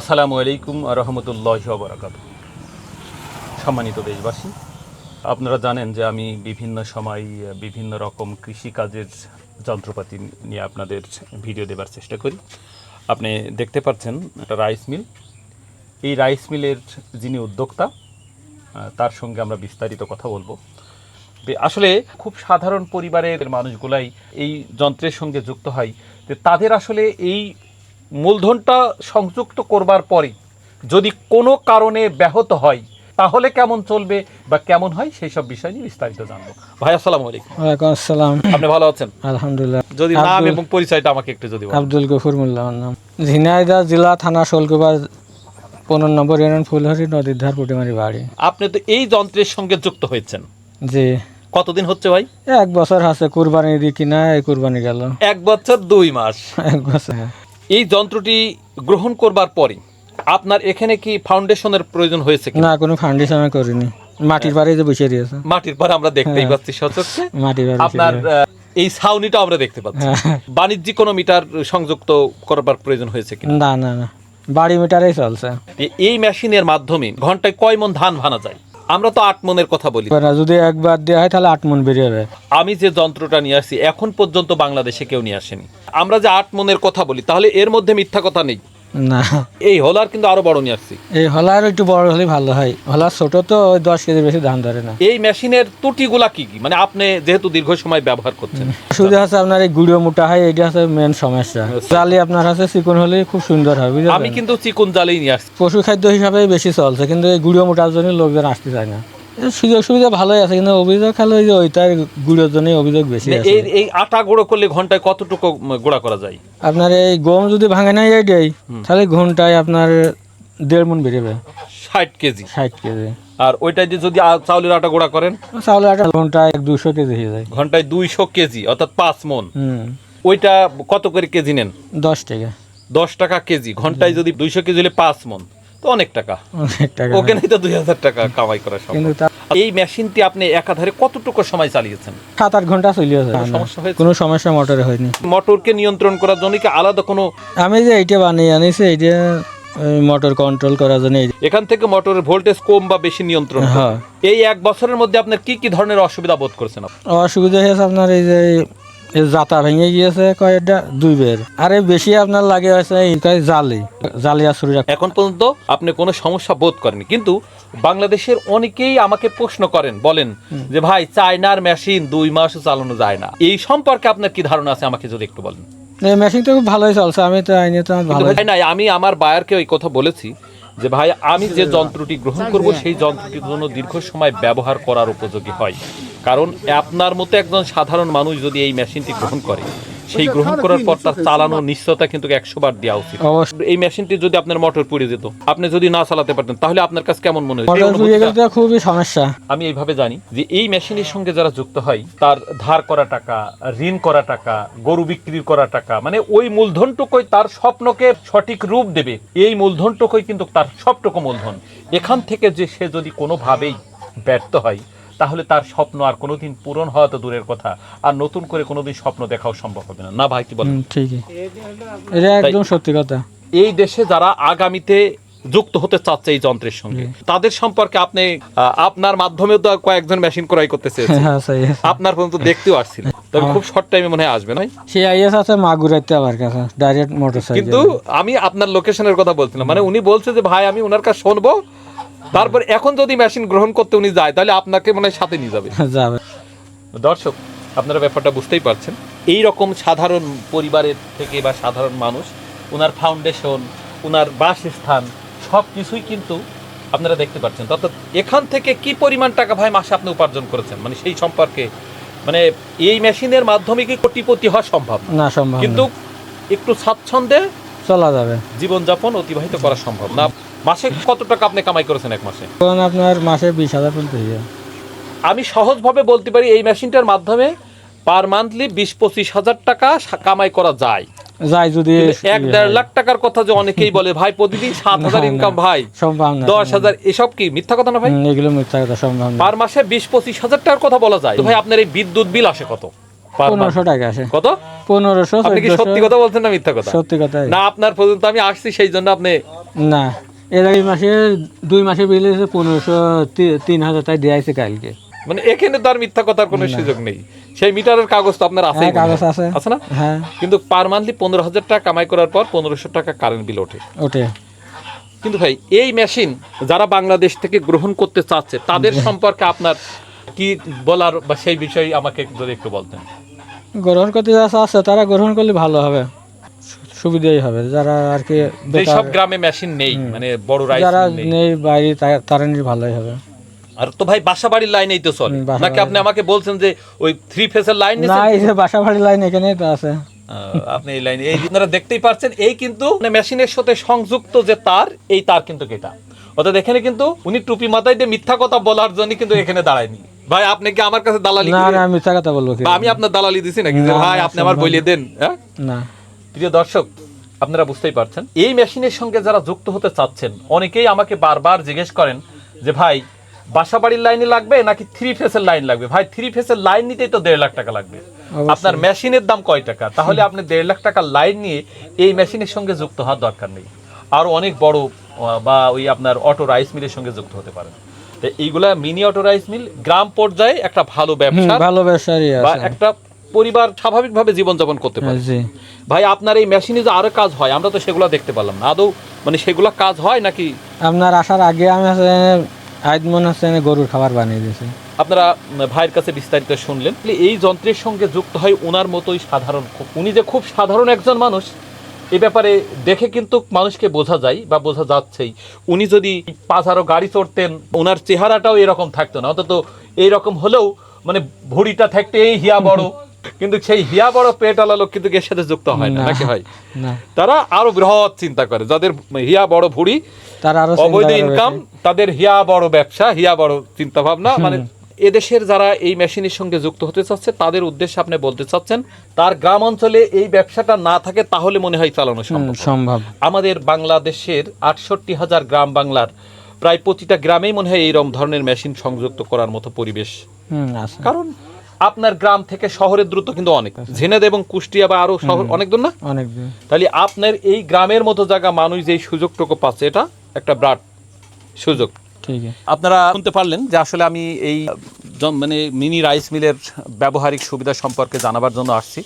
আসসালামু আলাইকুম রহমতুল্লাহ বরাকাত সম্মানিত দেশবাসী, আপনারা জানেন যে আমি বিভিন্ন সময় বিভিন্ন রকম কৃষিকাজের যন্ত্রপাতি নিয়ে আপনাদের ভিডিও দেবার চেষ্টা করি। আপনি দেখতে পাচ্ছেন একটা রাইস মিল। এই রাইস মিলের যিনি উদ্যোক্তা তার সঙ্গে আমরা বিস্তারিত কথা বলব। আসলে খুব সাধারণ পরিবারের মানুষগুলাই এই যন্ত্রের সঙ্গে যুক্ত হয়। তাদের আসলে এই মূলধনটা সংযুক্ত করবার পরে যদি কোনো কারণে ব্যাহত হয় তাহলে কেমন চলবে বা কেমন হয় সেই সব বিষয় নিয়ে বিস্তারিত জানব। ভাই আসসালামু আলাইকুম। ওয়ালাইকুম আসসালাম। আপনি ভালো আছেন? আলহামদুলিল্লাহ। যদি নাম এবং পরিচয়টা আমাকে একটু যদি আব্দুল গফুর মোল্লা আমার নাম। ঝিনাইদহ জেলা থানা শোলকুবা পনেরো নম্বর ইউনিয়ন ফুলহরি নদীর ধার পুটিমারি বাড়ি। আপনি তো এই যন্ত্রের সঙ্গে যুক্ত হয়েছেন। জি। কতদিন হচ্ছে ভাই? এক বছর আছে কুরবানি দি কিনা এই কুরবানি গেল। এক বছর দুই মাস। এক বছর। এই যন্ত্রটি গ্রহণ করবার পরে আপনার এখানে কি ফাউন্ডেশনের প্রয়োজন হয়েছে কি না কোনো ফাউন্ডেশন আমি করিনি। মাটির বাড়ি যে বসে দিয়েছে। মাটির পর আমরা দেখতেই পাচ্ছি সচক্ষে। মাটির বাড়ি আপনার এই ছাউনিটা আমরা দেখতে পাচ্ছি। হ্যাঁ। বাণিজ্যিক কোনো মিটার সংযুক্ত করবার প্রয়োজন হয়েছে কি না না না। বাড়ি মিটারেই চলছে। এই মেশিনের মাধ্যমে ঘন্টায় কয় মন ধান ভানা যায়? আমরা তো আট মনের কথা বলি। যদি একবার দেওয়া হয় তাহলে আট মন বেরিয়ে যাবে আমি যে যন্ত্রটা নিয়ে আসছি এখন পর্যন্ত বাংলাদেশে কেউ নিয়ে আসেনি। আমরা যে আট মনের কথা বলি তাহলে এর মধ্যে মিথ্যা কথা নেই। না। এই হলার কিন্তু আরও বড় নিয়ে আসছি। এই হলার একটু বড় হলে ভালো হয়। হলার ছোট তো দশ কেজি বেশি ধান ধরে না। এই মেশিনের ত্রুটিগুলা কি কি? মানে আপনি যেহেতু দীর্ঘ সময় ব্যবহার করছেন। শুধু আছে আপনার এই গুঁড়ো মোটা হয় এইটা হচ্ছে মেন সমস্যা। জালি আপনার আছে চিকন হলে খুব সুন্দর হবে আমি কিন্তু চিকুন জালেই নিয়ে আসছি। পশু খাদ্য হিসাবে বেশি চলছে কিন্তু এই গুঁড়ো মোটার জন্য লোকজন আসতে চায় না। সুযোগ সুবিধা ভালোই আছে কিন্তু অভিযোগ ওই যে ওইটার গুঁড়োর জন্য অভিযোগ বেশি আছে। এই এই আটা গুঁড়ো করলে ঘন্টায় কতটুকু গুঁড়া করা যায়? আপনার এই গম যদি ভাঙে এইটাই তাহলে ঘন্টায় আপনার দেড় মন বেরোবে ষাট কেজি। ষাট কেজি। আর ওইটা যে যদি চাউলের আটা গুঁড়া করেন? চাউলের আটা ঘন্টায় দুশো কেজি হয়ে যায়। ঘন্টায় দুইশো কেজি অর্থাৎ পাঁচ মন ওইটা কত করে কেজি নেন? দশ টাকা। দশ টাকা কেজি ঘন্টায় যদি দুইশো কেজি হলে পাঁচ মন তো অনেক টাকা। অনেক টাকা। ওখানেই তো দুই হাজার টাকা কামাই করা সম্ভব। এই মেশিনটি আপনি একাধারে কতটুকু সময় চালিয়েছেন? সাত আট ঘণ্টা চলে যায়। সমস্যা হয়েছে? কোনো সমস্যা মোটরে হয়নি। মোটরকে নিয়ন্ত্রণ করার জন্য কি আলাদা কোনো আমি যে এইটা বানিয়ে আনিছি এইটা মোটর কন্ট্রোল করার জন্য এখান থেকে মোটরের ভোল্টেজ কম বা বেশি নিয়ন্ত্রণ। হ্যাঁ। এই এক বছরের মধ্যে আপনার কি কি ধরনের অসুবিধা বোধ করছেন অসুবিধা হয়েছে আপনার এই যে জাতা ভেঙে গিয়েছে কয়েকটা দুই বের। আর বেশি আপনার লাগে হয়েছে এই জালি জালি আর ছুরি এখন পর্যন্ত আপনি কোনো সমস্যা বোধ করেনি কিন্তু বাংলাদেশের অনেকেই আমাকে প্রশ্ন করেন বলেন যে ভাই চায়নার মেশিন দুই মাস চালানো যায় না। এই সম্পর্কে আপনার কি ধারণা আছে? আমাকে যদি একটু বলেন। মেশিন তো খুব ভালোই চলছে আমি তো আইনি তো ভালো আমি আমার বায়ারকে ওই কথা বলেছি যে ভাই আমি যে যন্ত্রটি গ্রহণ করব সেই যন্ত্রটির জন্য দীর্ঘ সময় ব্যবহার করার উপযোগী হয়। কারণ আপনার মতো একজন সাধারণ মানুষ যদি এই মেশিনটি গ্রহণ করে সেই গ্রহণ করার পর তার চালানোর নিশ্চয়তা কিন্তু একশো বার দেওয়া উচিত। এই মেশিনটি যদি আপনার মোটর পুড়ে যেত আপনি যদি না চালাতে পারতেন তাহলে আপনার কাছে কেমন মনে হয় খুবই সমস্যা। আমি এইভাবে জানি যে এই মেশিনের সঙ্গে যারা যুক্ত হয় তার ধার করা টাকা ঋণ করা টাকা গরু বিক্রি করা টাকা মানে ওই মূলধনটুকুই তার স্বপ্নকে সঠিক রূপ দেবে। এই মূলধনটুকুই কিন্তু তার সবটুকু মূলধন। এখান থেকে যে সে যদি কোনোভাবেই ব্যর্থ হয় তাহলে তার স্বপ্ন আর কোনোদিন পূরণ হওয়া তো দূরের কথা। আর নতুন করে কোনোদিন স্বপ্ন দেখাও সম্ভব হবে না। না ভাই কি বলেন? ঠিকই। এটা একদম সত্যি কথা। এই দেশে যারা আগামীতে যুক্ত হতে চাচ্ছে এই যন্ত্রের সঙ্গে তাদের সম্পর্কে আপনি আপনার মাধ্যমে তো কয়েকজন মেশিন ক্রয় করতে চেয়েছেন। হ্যাঁ সেই আছে। আপনার পর্যন্ত দেখতেও আসছিল তবে খুব শর্ট টাইমে মনে হয় আসবে নয়? সে আইএস আছে মাগুরাইতে আমার কাছে ডাইরেক্ট মোটর কিন্তু আমি আপনার লোকেশনের কথা বলছিলাম। মানে উনি বলছে যে ভাই আমি ওনার কাছে শুনব তারপর এখন যদি মেশিন গ্রহণ করতে উনি যায় তাহলে আপনাকে মনে হয় সাথে নিয়ে যাবে। যাবে। দর্শক আপনারা ব্যাপারটা বুঝতেই পারছেন। এই রকম সাধারণ পরিবারের থেকে বা সাধারণ মানুষ ওনার ফাউন্ডেশন ওনার বাসস্থান সব কিছুই কিন্তু আপনারা দেখতে পাচ্ছেন। অর্থাৎ এখান থেকে কি পরিমাণ টাকা ভাই মাসে আপনি উপার্জন করেছেন? মানে সেই সম্পর্কে মানে এই মেশিনের মাধ্যমে কি কোটিপতি হওয়া সম্ভব? না সম্ভব কিন্তু কিন্তু একটু স্বাচ্ছন্দ্যে চলা যাবে। জীবনযাপন অতিবাহিত করা সম্ভব না। মাসে কত টাকা আপনি কামাই করেছেন এক মাসে? তখন আপনার মাসে বিশ হাজার পর্যন্ত হয়ে যায়। আমি সহজভাবে বলতে পারি এই মেশিনটার মাধ্যমে পার মান্থলি বিশ পঁচিশ হাজার টাকা কামাই করা যায়। যাই যদি এক দেড় লাখ টাকার কথা যে অনেকেই বলে ভাই প্রতিদিন সাত হাজার ইনকাম ভাই। সম্ভব না দশ হাজার এসব কি মিথ্যা কথা না ভাই? এগুলো মিথ্যা কথা সম্ভব না। পার মাসে বিশ পঁচিশ হাজার টাকার কথা বলা যায়। ভাই আপনার এই বিদ্যুৎ বিল আসে কত পনেরোশো টাকা আসে। কত? পনেরোশো আপনি কি সত্যি কথা বলছেন না মিথ্যা কথা? সত্যি কথাই। না আপনার পর্যন্ত আমি আসছি সেই জন্য আপনি না। এর আগে মাসে দুই মাসে বিল হয়েছে পনেরোশো তিন হাজার টাকা দিয়ে আছে কালকে। মানে এখানে তো আর মিথ্যা কথার কোনো সুযোগ নেই। সেই মিটারের কাগজ তো আপনার আছে হ্যাঁ কাগজ আছে। আছে না? হ্যাঁ। কিন্তু পার মান্থলি পনেরো হাজার টাকা কামাই করার পর পনেরোশো টাকা কারেন্ট বিল ওঠে। ওঠে। কিন্তু ভাই এই মেশিন যারা বাংলাদেশ থেকে গ্রহণ করতে চাচ্ছে তাদের সম্পর্কে আপনার কি বলার বা সেই বিষয়ে আমাকে যদি একটু বলতেন। গ্রহণ করতে যারা আছে তারা গ্রহণ করলে ভালো হবে। সুবিধাই হবে। যারা আর কি সব গ্রামে মেশিন নেই মানে বড় রাইস যারা নেই। বাইরে তারা নিলে ভালোই হবে। আর তো ভাই বাসা বাড়ির লাইনেই তো চলে। নাকি আপনি আমাকে বলছেন যে ওই থ্রি ফেসের লাইন না এই যে বাসা বাড়ি লাইন এখানেই তো আছে। আপনি এই লাইনে এই আপনারা দেখতেই পাচ্ছেন এই কিন্তু মেশিনের সাথে সংযুক্ত যে তার এই তার কিন্তু এটা অর্থাৎ এখানে কিন্তু উনি টুপি মাথায় দিয়ে মিথ্যা কথা বলার জন্য কিন্তু এখানে দাঁড়ায়নি। ভাই আপনি কি আমার কাছে দালালি না না আমি মিথ্যা কথা বলব আমি আপনার দালালি দিছি নাকি? ভাই আপনি আমার বলিয়ে দেন হ্যাঁ? না। প্রিয় দর্শক আপনারা বুঝতেই পারছেন এই মেশিনের সঙ্গে যারা যুক্ত হতে চাচ্ছেন অনেকেই আমাকে বারবার জিজ্ঞেস করেন যে ভাই বাসা বাড়ির লাইনে লাগবে নাকি থ্রি ফেসের লাইন লাগবে? ভাই থ্রি ফেসের লাইন নিতেই তো দেড় লাখ টাকা লাগবে। আপনার মেশিনের দাম কয় টাকা? তাহলে আপনি দেড় লাখ টাকার লাইন নিয়ে এই মেশিনের সঙ্গে যুক্ত হওয়ার দরকার নেই। আরও অনেক বড় বা ওই আপনার অটো রাইস মিলের সঙ্গে যুক্ত হতে পারেন। তো এইগুলা মিনি অটো রাইস মিল গ্রাম পর্যায়ে একটা ভালো ব্যবসা ভালো ব্যবসা বা একটা পরিবার স্বাভাবিকভাবে জীবনযাপন করতে পারে। ভাই আপনার এই মেশিনে যে আরও কাজ হয় আমরা তো সেগুলো দেখতে পারলাম না। আদৌ মানে সেগুলো কাজ হয় নাকি? আপনার আসার আগে আমি আজ মনে হচ্ছে গরুর খাবার বানিয়ে দিয়েছি। আপনারা ভাইয়ের কাছে বিস্তারিত শুনলেন। এই যন্ত্রের সঙ্গে যুক্ত হয় ওনার মতোই সাধারণ উনি যে খুব সাধারণ একজন মানুষ এ ব্যাপারে দেখে কিন্তু মানুষকে বোঝা যায় বা বোঝা যাচ্ছেই। উনি যদি পাঁচ আরও গাড়ি চড়তেন ওনার চেহারাটাও এরকম থাকতো না। অন্তত এইরকম হলেও মানে ভুড়িটা থাকতে এই হিয়া বড়। কিন্তু সেই হিয়া বড় পেটওয়ালা লোক কিন্তু এর সাথে যুক্ত হয় না। নাকি হয় না। তারা আরও বৃহৎ চিন্তা করে যাদের হিয়া বড় ভুড়ি তার আরও অবৈধ ইনকাম তাদের হিয়া বড় ব্যবসা হিয়া বড় চিন্তা ভাবনা মানে এদেশের যারা এই মেশিনের সঙ্গে যুক্ত হতে চাচ্ছে তাদের উদ্দেশ্যে আপনি বলতে চাচ্ছেন তার গ্রাম অঞ্চলে এই ব্যবসাটা না থাকে তাহলে মনে হয় চালানো সম্ভব সম্ভব। আমাদের বাংলাদেশের আটষট্টি হাজার গ্রাম বাংলার প্রায় প্রতিটা গ্রামেই মনে হয় এইরকম ধরনের মেশিন সংযুক্ত করার মতো পরিবেশ। কারণ আপনার গ্রাম থেকে শহরের দূরত্ব কিন্তু অনেক। ঝিনেদ এবং কুষ্টিয়া বা আরও শহর অনেক দূর না? অনেক দূর। তাহলে আপনার এই গ্রামের মতো জায়গা মানুষ যে সুযোগটুকু পাচ্ছে এটা একটা ব্রাড সুযোগ। আপনারা শুনতে পারলেন যে আসলে আমি এই মানে মিনি রাইস মিলের ব্যবহারিক সুবিধা সম্পর্কে জানাবার জন্য আসছি।